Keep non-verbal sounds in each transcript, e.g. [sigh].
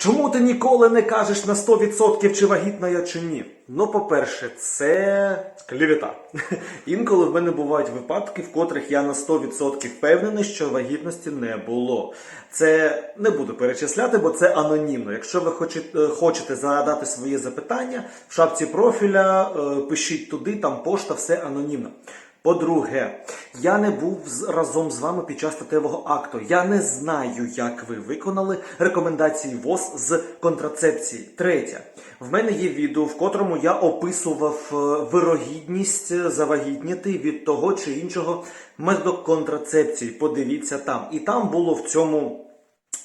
Чому ти ніколи не кажеш на 100% чи вагітна я чи ні? Ну, по-перше, це клівета. [laughs] Інколи в мене бувають випадки, в котрих я на 100% впевнений, що вагітності не було. Це не буду перечисляти, бо це анонімно. Якщо ви хочете, хочете задати своє запитання в шапці профіля, е, пишіть туди, там пошта, все анонімно. По-друге, я не був разом з вами під час статевого акту. Я не знаю, як ви виконали рекомендації ВОЗ з контрацепції. Третє, в мене є відео, в котрому я описував е, вирогідність завагітніти від того чи іншого методу контрацепції. Подивіться там. І там було в цьому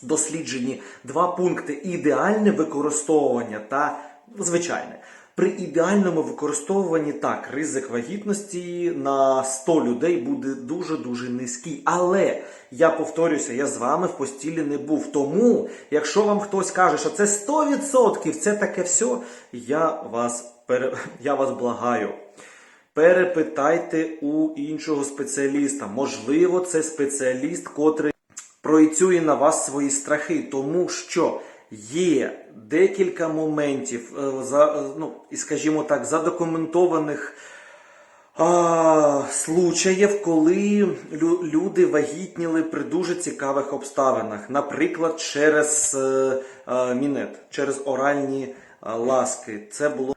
досліджені два пункти: ідеальне використовування та звичайне. При ідеальному використовуванні так, ризик вагітності на 100 людей буде дуже-дуже низький. Але я повторюся, я з вами в постілі не був. Тому, якщо вам хтось каже, що це 100%, це таке все, я вас, пере... я вас благаю. Перепитайте у іншого спеціаліста. Можливо, це спеціаліст, котрий проєцює на вас свої страхи, тому що є декілька моментів, е, е, ну, скажімо так, задокументованих а, случаїв, коли люди вагітніли при дуже цікавих обставинах, наприклад, через е, е, мінет, через оральні е, ласки. Це було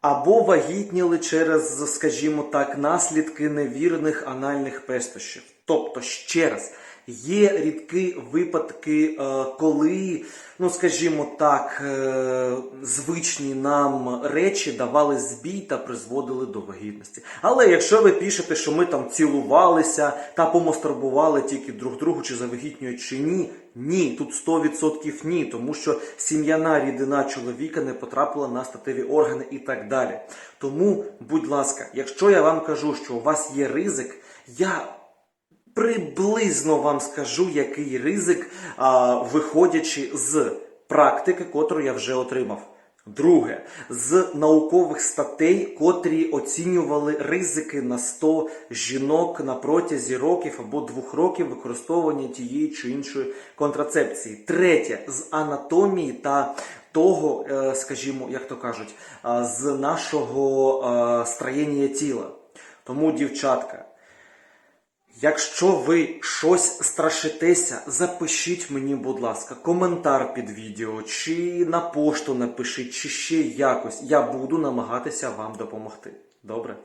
або вагітніли через, скажімо так, наслідки невірних анальних пестощів. Тобто, ще раз, є рідкі випадки, е, коли, ну скажімо так, е, звичні нам речі давали збій та призводили до вагітності. Але якщо ви пишете, що ми там цілувалися та помастурбували тільки друг другу, чи завагітнюють, чи ні, ні, тут 100% ні, тому що сім'яна рідина чоловіка не потрапила на статеві органи і так далі. Тому, будь ласка, якщо я вам кажу, що у вас є ризик, я приблизно вам скажу, який ризик, а, виходячи з практики, котру я вже отримав. Друге, з наукових статей, котрі оцінювали ризики на 100 жінок на протязі років або двох років використовування тієї чи іншої контрацепції. Tретє, з анатомії та того, е, скажімо, як то кажуть, з нашого е, строєння тіла. Тому, дівчатка, Якщо ви щось страшитеся, запишіть мені, будь ласка, коментар під відео, чи на пошту напишіть, чи ще якось. Я буду намагатися вам допомогти. Добре?